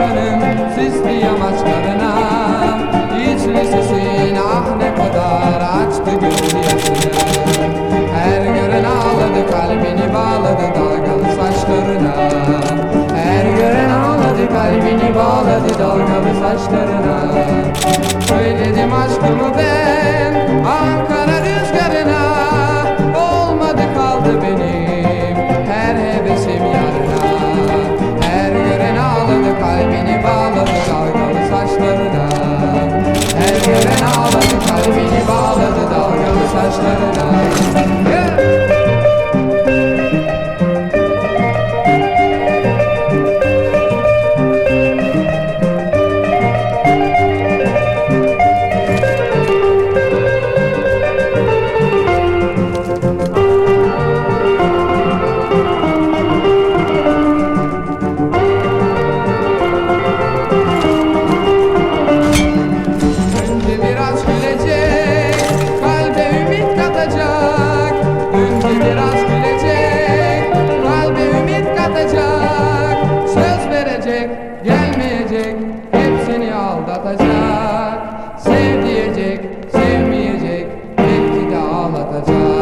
dönerim sisli yamaçlarına Hiçbir sesin ah ne kadar açtı gül yaşını Her gören ağladı kalbini bağladı dalgalı saçlarına. Her gören ağladı kalbini bağladı dalgalı saçlarına. gelmeyecek Hep seni aldatacak. Sev diyecek sevmeyecek Belki de ağlatacak.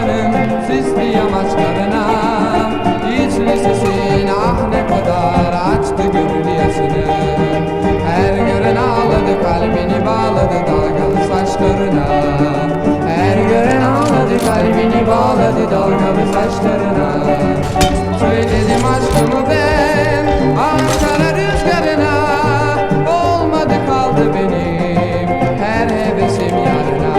canım sisli yamaçlarına Hiçbir sesin ah ne kadar açtı gönül yaşını. Her gören ağladı kalbini bağladı dalgalı saçlarına. Her gören ağladı kalbini bağladı dalgalı saçlarına. Söyledim aşkımı ben Ankara rüzgarına. Olmadı kaldı benim her hevesim yarına.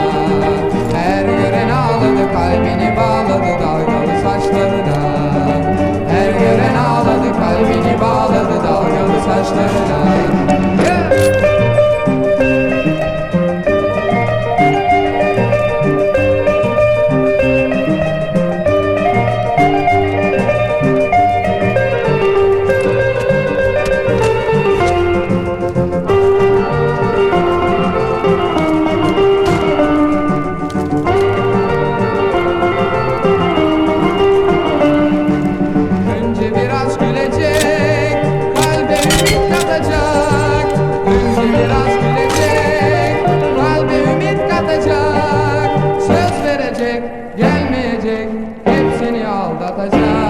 Data já.